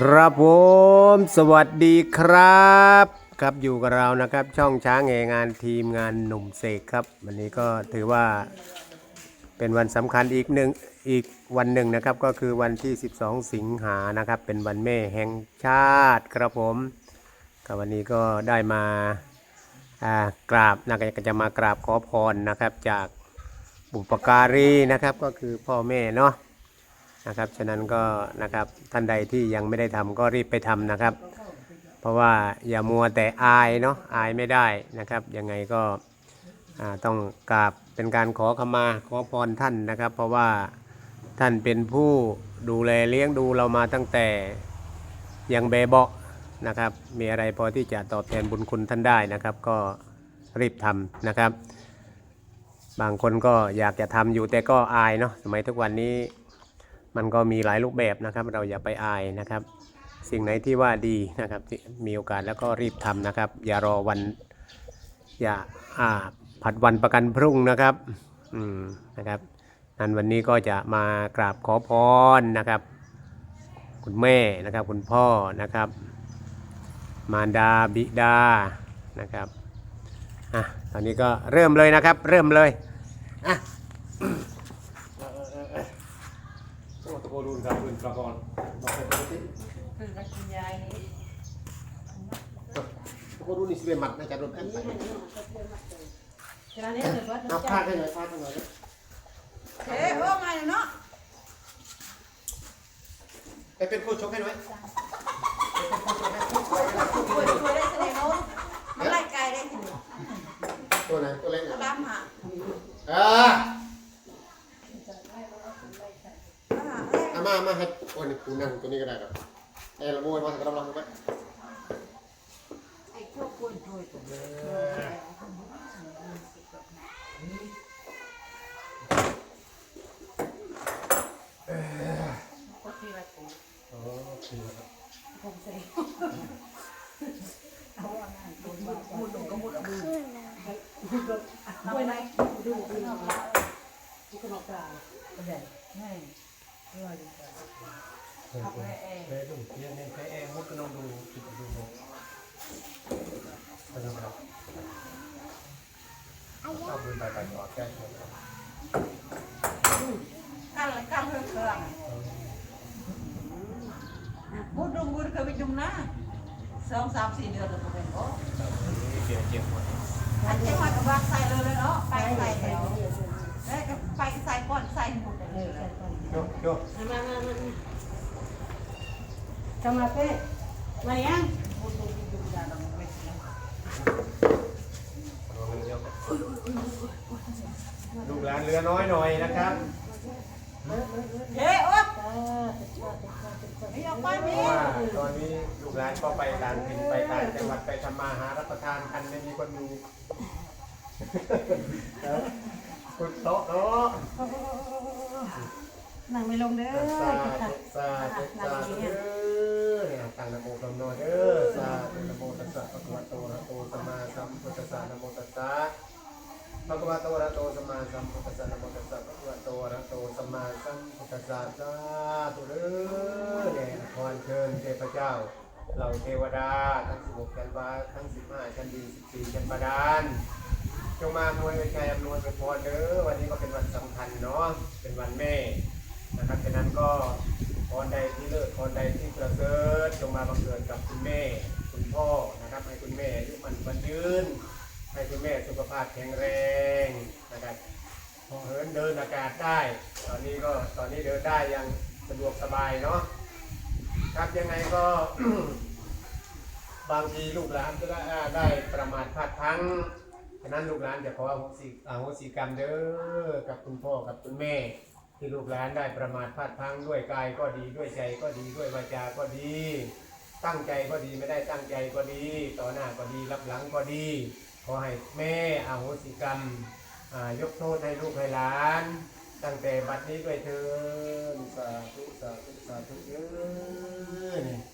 ครับผมสวัสดีครับ ครับอยู่กับเรานะครับ ช่องช้างเองานทีมงานหนุ่มเสกครับ วันนี้ก็ถือว่าเป็นวันสำคัญอีกหนึ่งอีกวันหนึ่งนะครับ ก็คือวันที่ 12 สิงหานะครับ เป็นวันแม่แห่งชาติครับผมก็วันนี้ก็ได้มาอ่ากราบนะก็จะมากราบขอพรนะครับ จากบุปการีนะครับ ก็คือพ่อแม่เนาะ นะครับ ฉะนั้นก็นะครับท่านใดที่ยังไม่ได้ทำก็รีบไปทำนะครับ เพราะว่าอย่ามัวแต่อายเนาะอายไม่ได้นะครับ ยังไงก็ต้องกราบเป็นการขอขมาขอพรท่านนะครับ เพราะว่าท่านเป็นผู้ดูแลเลี้ยงดูเรามาตั้งแต่ยังเบเบาะนะครับ มีอะไรพอที่จะตอบแทนบุญคุณท่านได้นะครับ ก็รีบทำนะครับ บางคนก็อยากจะทำอยู่แต่ก็อายเนาะสมัยทุกวันนี้ มันก็มีหลายรูปแบบนะครับ เราอย่าไปอายนะครับ สิ่งไหนที่ว่าดีนะครับมีโอกาสแล้วก็รีบทำนะครับ อย่ารอวันอย่าอ่าผัดวันประกันพรุ่งนะครับอืมนะครับนั้นวันนี้ก็จะมากราบขอพรนะครับ คุณแม่นะครับ คุณพ่อนะครับ มารดาบิดานะครับอะตอนนี้ก็เริ่มเลยนะครับ เริ่มเลยอะ โอ้ตะโก นรุนครับรุนกระกอนบอกไปปกติคือกับคุณยายนี่ตะโกนรุนนี่สิเป็นหมัดนะจ๊ะรุนแอมไปฉะนั้นเนี่ยเลยว่าเอาพาดให้หน่อยพาดให้หน่อยเฮ้ยโอ้มาเนาะไปเป็นคู่ชกให้หน่อย ช่วยช่วยได้แสดงโน้ตมันไล่ไกลได้ทีเดียว ตัวไหนตัวเล็ก กระ อะ บ้ามหา เออเอามามาให้โอ้ยนี่ กูนั่งตัวนี้ก็ได้ครับเอ้ยละมวยมาสักกำลังไป ไอ้พวกคนช่วยตัว โอ้คือครับ ด้วยไหมดูดูดูขนมตาใหญ่ไม่ด้วยดีกว่า เฮ้ยดูเพี้ยนเนี่ยแพ้แอร์มุดก็ลองดูจิตดูหมดไปดูครับเอาปืนไปไปต่อแก้ตัวครับ กันละกัน เพื่อนเครื่องมุดดุงมุดเคยไปดุงนะสองสามสี่เดือนแล้วก็เป็นโอ้เปลี่ยนเจียงหมดอันเจ้าว่ากับว่าใส่เลยเลยเนาะไปใส่แล้วแล้วก็ไปใส่ก้อนใส่หมดเลยโยโยมามามา มาทำมาเป้มายังลูกหลานเรือน้อยหน่อยนะครับเฮ้ยโอ๊ตไม่เอาไปเพนี่ราะว่าตอนนี้ลูกหลานก็ไปต่างถิ่นไปต่างจังหวัดไปทำมาหารับประทานกันไม่มีคนอยู่คุณโต๊ะเนาะนั่งไม่ลงเด้อสาธุสาธุสาธุ เด้อเนี่ยตั้งนะโมกำนเด้อสาธุนโมตัสสะภะคะวะโตอะระหะโตสัมมาสัมพุทธัสสะนโมตัสสะภะคะวะโตอะระหะโตสัมมาสัมพุทธัสสะนโมตัสสะภะคะวะโตอะระหะโตสัมมาสัมพุทธัสสะสาธุเด้อเนี่ยขอเชิญเทพเจ้าเหล่าเทวดาทั้ง16ชั้นฟ้าทั้ง15ชั้นดิน14ชั้นบาดาลจงมาอำนวยชัยอำนวยเป็นพรเด้อวันนี้ก็เป็นวันสำคัญเนาะเป็นวันแม่นะครับฉะนั้นก็ รใดที่เลิศพรใดที่ประเสริฐจงมาบังเกิดกับคุณแม่ คุณพ่อนะครับ ให้คุณแม่อายุมันมันยืน ให้คุณแม่สุขภาพแข็งแรงนะครับเหินเดินอากาศได้ ตอนนี้ก็ตอนนี้เดินได้อยังสะดวกสบายเนาะครับยังไงก็ บางทีลูกหลานก็ได้ได้ประมาทพลาดพลั้งฉะนั้นลูกหลานจะขออโหสิอโหสิกรรมเด้อกับคุณพ่อกับคุณแม่ ที่ลูกหลานได้ประมาทพลาดพลังด้วยกายก็ดีด้วยใจก็ดีด้วยวาจาก็ดี ตั้งใจก็ดีไม่ได้ตั้งใจก็ดี ต่อหน้าก็ดีรับหลังก็ดี ขอให้แม่อโหสิกรรมยกโทษให้ลูกให้หลาน ตั้งแต่บัดนี้ด้วยเถิดสาธุสาธุสาธุเด้อนี่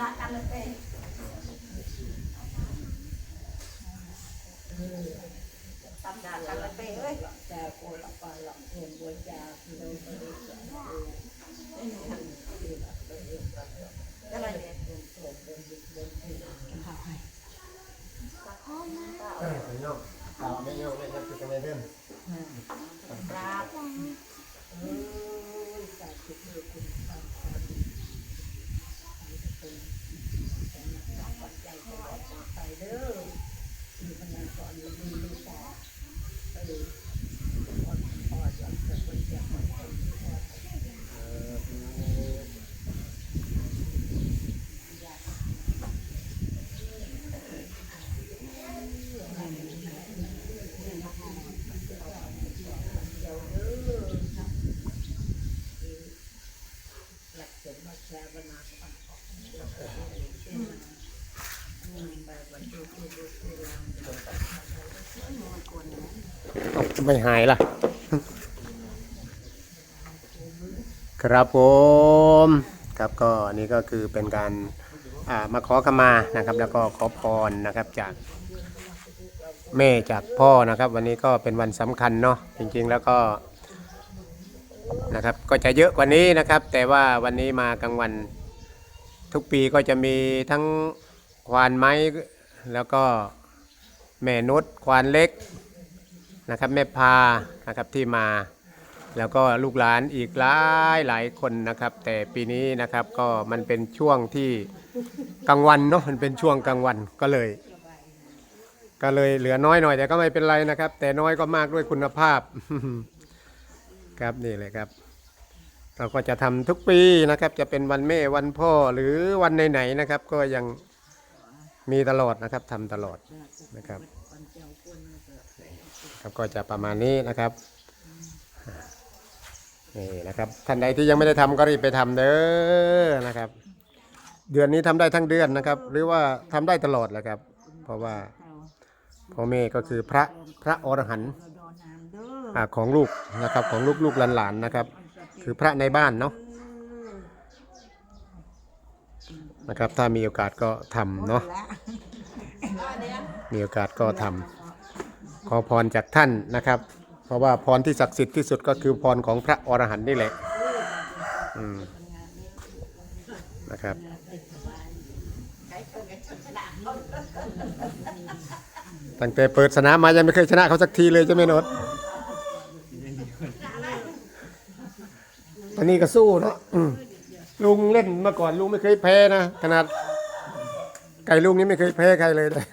ทำงานกันเลยเป็นทำงานกันเลยเป็นเอ้ยอะไรเนี่ยเออไปโยกเอาไม่โยกเลยอจะไม่เนครับ ไม่หายล่ะ ครับผมครับก็อันนี้ก็คือเป็นการมาขอขมานะครับ แล้วก็ขอพรนะครับจากแม่จากพ่อนะครับ วันนี้ก็เป็นวันสำคัญเนาะจริง ๆ แล้วก็นะครับก็จะเยอะกว่านี้นะครับ แต่ว่าวันนี้มากลางวันทุกปีก็จะมีทั้งควานไม้แล้วก็แม่นุชควานเล็ก นะครับแม่พานะครับที่มา แล้วก็ลูกหลานอีกหลายหลายคนนะครับ แต่ปีนี้นะครับก็มันเป็นช่วงที่กลางวันเนาะมันเป็นช่วงกลางวันก็เลย ก็เลยเหลือน้อยหน่อยแต่ก็ไม่เป็นไรนะครับ แต่น้อยก็มากด้วยคุณภาพ ครับนี่เลยครับ เราก็จะทำทุกปีนะครับ จะเป็นวันแม่วันพ่อหรือวันไหนๆนะครับ ก็ยังมีตลอดนะครับทำตลอดนะครับ ครับก็จะประมาณนี้นะครับนี่นะครับท่านใดที่ยังไม่ได้ทำก็รีบไปทำเด้อนะครับ เดือนนี้ทำได้ทั้งเดือนนะครับ หรือว่าทำได้ตลอดแหละครับ เพราะว่าพ่อแม่ก็คือพระพระอรหันต์อ่าของลูกนะครับของลูกลูกหลานๆนะครับ คือพระในบ้านเนาะนะครับถ้ามีโอกาสก็ทำเนาะมีโอกาสก็ทำ ขอพรจากท่านนะครับ เพราะว่าพรที่ศักดิ์สิทธิ์ที่สุดก็คือพรของพระอรหันต์นี่แหละอืมนะครับตั้งแต่เปิดสนามมายังไม่เคยชนะเขาสักทีเลยใช่ไหมนดอันนี้ก็สู้เนาะลุงเล่นมาก่อนลุงไม่เคยแพ้นะขนาดไก่ลุงนี่ไม่เคยแพ้ใครเลยนะ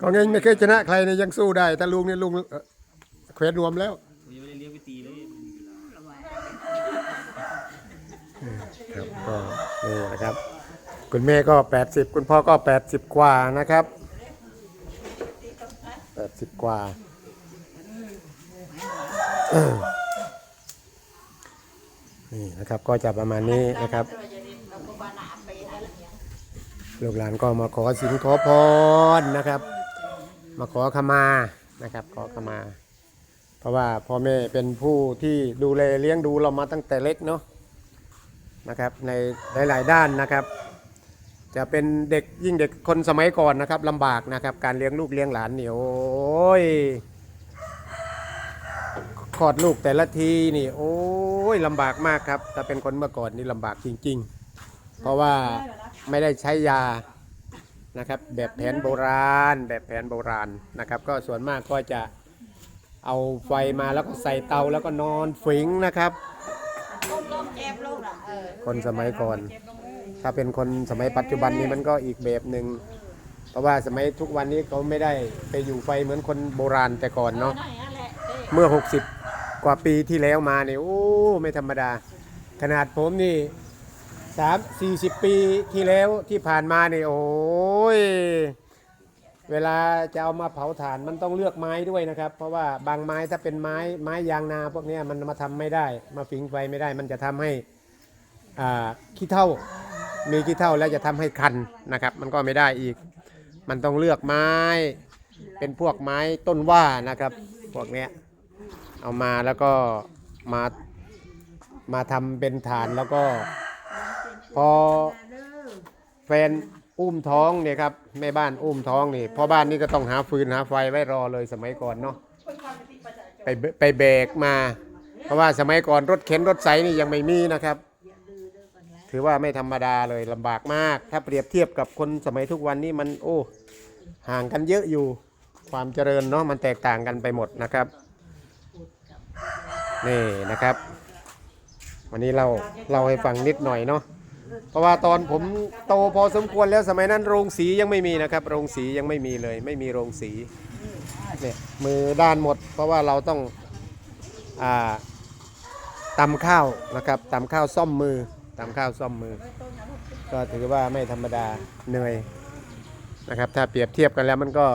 ก็งั้นไม่เคยชนะใครเนี่ยยังสู้ได้แต่ลุงเนี่ยลุงเอ่อเควสรวมแล้ว ผมยังไม่ได้เลี้ยงไปตีเลย ครับก็นี่นะครับ คุณแม่ก็ 80 คุณพ่อก็ 80 กว่านะครับ 80 กว่านี่นะครับก็จะประมาณนี้นะครับลูกหลานก็มาขอสินขอพรนะครับ มาขอขมานะครับ ขอขมา เพราะว่าพ่อแม่เป็นผู้ที่ดูแลเลี้ยงดูเรามาตั้งแต่เล็กเนาะนะครับในหลาย ๆ ด้านนะครับ จะเป็นเด็กยิ่งเด็กคนสมัยก่อนนะครับลำบากนะครับ การเลี้ยงลูกเลี้ยงหลานเนี่ยโอ้ยคลอดลูกแต่ละทีนี่โอ้ยลำบากมากครับถ้าเป็นคนเมื่อก่อนนี่ลำบากจริง ๆ เพราะว่าไม่ได้ใช้ยา นะครับแบบแผนโบราณ แบบแผนโบราณนะครับ ก็ส่วนมากก็จะเอาไฟมาแล้วก็ใส่เตาแล้วก็นอนฝิงนะครับ คนสมัยก่อน ถ้าเป็นคนสมัยปัจจุบันนี้มันก็อีกแบบหนึ่งเพราะว่าสมัยทุกวันนี้เขาไม่ได้ไปอยู่ไฟเหมือนคนโบราณแต่ก่อนเนาะเอ้ยเมื่อ 60 กว่าปีที่แล้วมาเนี่ยโอ้ไม่ธรรมดา ขนาดผมนี่ สามสี่สิบปีที่แล้วที่ผ่านมาเนี่ยโอ้ยเวลาจะเอามาเผาถ่านมันต้องเลือกไม้ด้วยนะครับ เพราะว่าบางไม้ถ้าเป็นไม้ไม้ยางนาพวกนี้มันมาทำไม่ได้ มาฝิงไฟไม่ได้ มันจะทำให้ขี้เท่ามีขี้เท่าแล้วจะทำให้คันนะครับ มันก็ไม่ได้อีก มันต้องเลือกไม้ เป็นพวกไม้ต้นว่านะครับ พวกเนี้ยเอามาแล้วก็มามาทำเป็นฐานแล้วก็ พอแฟนอุ้มท้องเนี่ยครับแม่บ้านอุ้มท้องนี่พ่อบ้านนี่ก็ต้องหาฟืนหาไฟไว้รอเลยสมัยก่อนเนาะไปไปเบรกมา เพราะว่าสมัยก่อนรถเข็นรถไสนี่ยังไม่มีนะครับ ถือว่าไม่ธรรมดาเลยลำบากมาก ถ้าเปรียบเทียบกับคนสมัยทุกวันนี้มันโอ้ห่างกันเยอะอยู่ความเจริญเนาะมันแตกต่างกันไปหมดนะครับนี่นะครับ วันนี้เราเราให้ฟังนิดหน่อยเนาะ เพราะว่าตอนผมโตพอสมควรแล้วสมัยนั้นโรงสียังไม่มีนะครับ โรงสียังไม่มีเลย ไม่มีโรงสีเนี่ยมือด้านหมด เพราะว่าเราต้องอ่าตำข้าวนะครับตำข้าวซ่อมมือตำข้าวซ่อมมือ ก็ถือว่าไม่ธรรมดาเหนื่อยนะครับ ถ้าเปรียบเทียบกันแล้วมันก็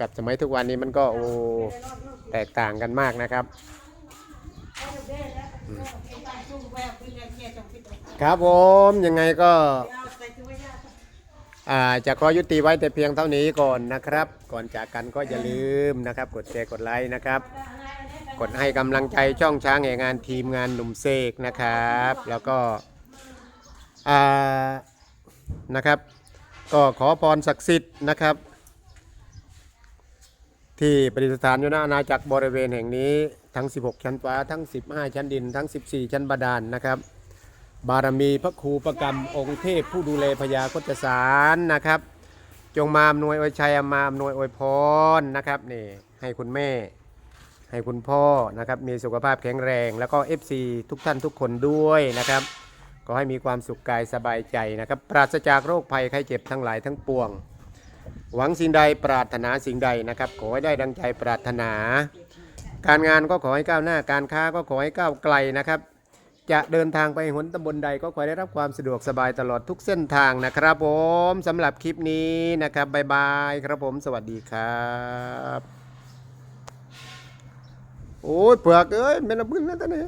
กับสมัยทุกวันนี้มันก็โอ้แตกต่างกันมากนะครับ ครับผมยังไงก็จะขอยุติไว้แต่เพียงเท่านี้ก่อนนะครับ ก่อนจากกันก็อย่าลืมนะครับ กดแชร์กดไลค์นะครับ กดให้กำลังใจช่องช้างแห่งงานทีมงานหนุ่มเสกนะครับ แล้วก็นะครับ ก็ขอพรศักดิ์สิทธิ์นะครับ ที่ประดิษฐานอยู่ณอาณาจักรบริเวณแห่งนี้ ทั้ง 16 ชั้นฟ้า ทั้ง 15 ชั้นดิน ทั้ง 14 ชั้นบาดาลนนะครับ บารมีพระครูประกรรมองค์เทพผู้ดูแลพญาคตสารนะครับ จงมาอำนวยอวยชัยมาอำนวยอวยพรนะครับนี่ให้คุณแม่ ให้คุณพ่อนะครับมีสุขภาพแข็งแรง แล้วก็ FC ทุกท่านทุกคนด้วยนะครับก็ให้มีความสุขกายสบายใจนะครับ ปราศจากโรคภัยไข้เจ็บทั้งหลายทั้งปวง หวังสิ่งใดปรารถนาสิ่งใดนะครับ ขอให้ได้ดังใจปรารถนา การงานก็ขอให้ก้าวหน้าการค้าก็ขอให้ก้าวไกลนะครับ จะเดินทางไปหนตำบลใดก็ขอได้รับความสะดวกสบายตลอดทุกเส้นทางนะครับผมสำหรับคลิปนี้นะครับบ๊ายบายครับผมสวัสดีครับโอ้ยเปลือกเอ้ยเป็นระบึ้งนะตอนนี้